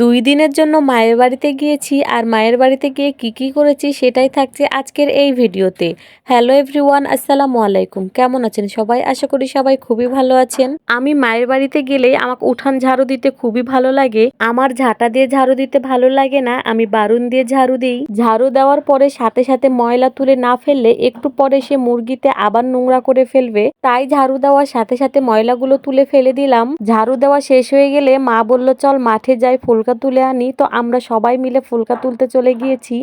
দুই দিনের জন্য মায়ের বাড়িতে গিয়েছি আর মায়ের বাড়িতে গিয়ে কি কি করেছি সেটাই থাকছে আজকের এই ভিডিওতে। হ্যালো এভরিওয়ান আসসালামু আলাইকুম। কেমন আছেন সবাই? আশা করি সবাই খুবই ভালো আছেন। আমি মায়ের বাড়িতে গেলে আমাকে উঠান ঝাড়ু দিতে খুবই ভালো লাগে। আমার ঝাঁটা দিয়ে ঝাড়ু দিতে ভালো লাগে না, আমি বারুন দিয়ে ঝাড়ু দিই। ঝাড়ু দেওয়ার পরে সাথে সাথে ময়লা তুলে না ফেললে একটু পরে সে মুরগিতে আবার নোংরা করে ফেলবে। তাই ঝাড়ু দেওয়ার সাথে সাথে ময়লাগুলো তুলে ফেলে দিলাম। ঝাড়ু দেওয়া শেষ হয়ে গেলে মা বলল, চল মাঠে যাই ফুলকা তুলে আনি। তো আমরা সবাই মিলে ফুলকা তুলতে চলে গিয়েছি।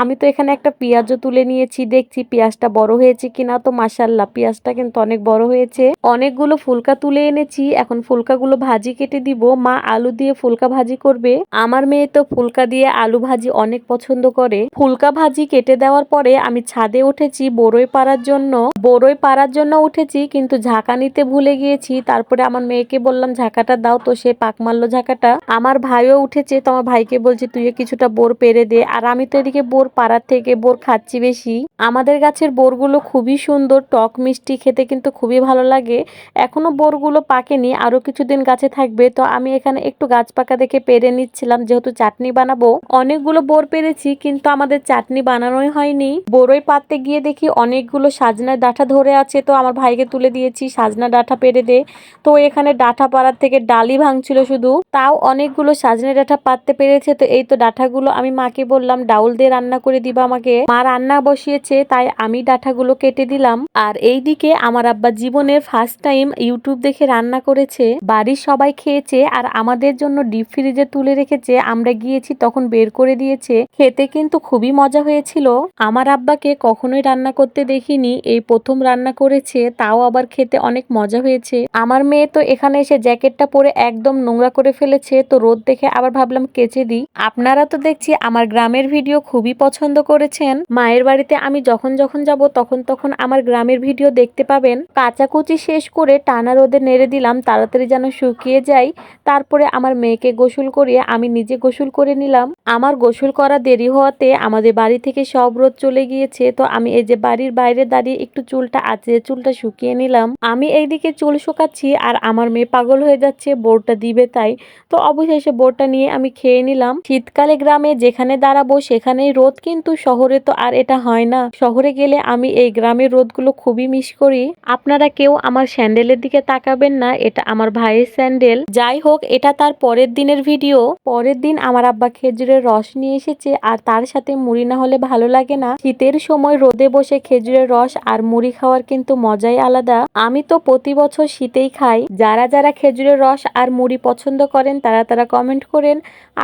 আমি তো এখানে একটা পেঁয়াজও তুলে নিয়েছি। দেখছি পেঁয়াজটা বড় হয়েছে কিনা। তো মাসাল্লাহ পেঁয়াজটা কিন্তু অনেক বড় হয়েছে। অনেকগুলো ফুলকা তুলে এনেছি। এখন ফুলকাগুলো ভাজি কেটে দিব। মা আলু দিয়ে ফুলকা ভাজি করবে। আমার মেয়ে তো ফুলকা দিয়ে আলু ভাজি অনেক পছন্দ করে। ফুলকা ভাজি কেটে দেওয়ার পরে আমি ছাদে উঠেছি বড়ই পাড়ার জন্য। বড়ই পাড়ার জন্য উঠেছি, কিন্তু ঝাঁকা নিতে ভুলে গিয়েছি। তারপরে আমার মেয়েকে বললাম, ঝাঁকাটা দাও তো, সে পাক মারলো ঝাঁকাটা। আমার ভাইও উঠেছে, তো আমার ভাইকে বলছি তুই কিছুটা বোর পেরে দে। আর আমি তো এদিকে বোর পাড়ার থেকে বোর খাচ্ছি বেশি। আমাদের গাছের বোরগুলো খুবই সুন্দর, টক মিষ্টি, খেতে কিন্তু খুবই ভালো লাগে। এখনও বোরগুলো পাকেনি আরও কিছুদিন গাছে থাকবে, তো আমি এখানে একটু গাছ পাকা দেখে পেরে নিচ্ছিলাম, যেহেতু চাটনি বানাবো। অনেকগুলো বোর পেরেছি, কিন্তু আমাদের চাটনি বানানোই হয়নি। বড়ই পাততে গিয়ে দেখি অনেকগুলো সাজনার ডাঁটা ধরে আছে, তো আমার ভাইকে তুলে দিয়েছি, সাজনা ডাঁটা পেরে দে। তো এখানে ডাঁটা পাড়ার থেকে ডালি ভাঙছিল শুধু। তাও অনেকগুলো সাজনা ডাঁটা পাততে পেরেছে, তো এই তো ডাঁটাগুলো আমি মাকে বললাম, ডাউল দিয়ে রান্না করে দিবা আমাকে। মা রান্না বসিয়েছে, তাই আমি ডাঁটাগুলো কেটে দিলাম। আর এই দিকে আমার আব্বা জীবনের ফার্স্ট টাইম ইউটিউব দেখে রান্না করেছে। বাড়ির সবাই খেয়েছে, আর আমাদের জন্য ডিপ ফ্রিজে তুলে রেখেছে। আমরা গিয়েছি, তখন বের করে দিয়েছে। খেতে কিন্তু খুবই মজা হয়েছিল। আমার আব্বাকে কখনোই রান্না করতে দেখিনি। এই প্রথম রান্না করেছে, তাও আবার খেতে অনেক মজা হয়েছে। আমার মেয়ে তো এখানে এসে জ্যাকেটটা পরে একদম নোংরা করে ফেলেছে, তো রোদ দেখে আবার ভাবলাম কেচে দিই। আপনারা তো দেখছি আমার গ্রামের ভিডিও খুবই পছন্দ করেছেন। মায়ের বাড়িতে আমি যখন যখন যাব, তখন তখন আমার গ্রামের ভিডিও দেখতে পাবেন। কাচাকুচি শেষ করে টানা রোদে নেড়ে দিলাম, তাড়াতাড়ি যেন শুকিয়ে যায়। তারপরে আমার মেয়েকে গোসল করিয়ে আমি নিজে গোসল করে নিলাম। আমার গোসল করা দেরি হওয়াতে আমাদের বাড়ি থেকে সব রোদ চলে গিয়েছে, তো আমি এই যে বাড়ির বাইরে দাঁড়িয়ে একটু চুলটা আঁচড়ে চুলটা শুকিয়ে নিলাম। আমি এইদিকে চুল শুকাচ্ছি আর আমার মেয়ে পাগল হয়ে যাচ্ছে বোরটা দিবে তাই। তো অবশেষে বোরটা নিয়ে আমি খেয়ে নিলাম। শীতকালে গ্রামে যেখানে দাঁড়াবো সেখানেই রোদ, কিন্তু শহরে তো আর এটা হয় না। শহরে গেলে আমি এই গ্রামের রোদগুলো খুবই মিস করি। আপনারা কেউ আমার স্যান্ডেলের দিকে তাকাবেন না, এটা আমার ভাইয়ের স্যান্ডেল। যাই হোক, এটা তার পরের দিনের ভিডিও। পরের দিন আমার আব্বা খেজুরের রস নিয়ে এসেছে, আর তার সাথে মুড়ি না হলে ভালো লাগে না। শীতের সময় রোদে বসে খেজুরের রস আর মুড়ি খাওয়ার কিন্তু মজাই আলাদা। আমি তো প্রতি বছর শীতেই খাই। যারা যারা খেজুরের রস আর মুড়ি পছন্দ করেন, তারা তারা কমেন্ট করেন।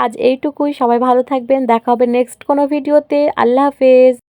আজ এইটুকুই। সবাই ভালো থাকবেন। দেখা হবে নেক্সট কোনো ভিডিওতে আল্লাহ হাফেজ।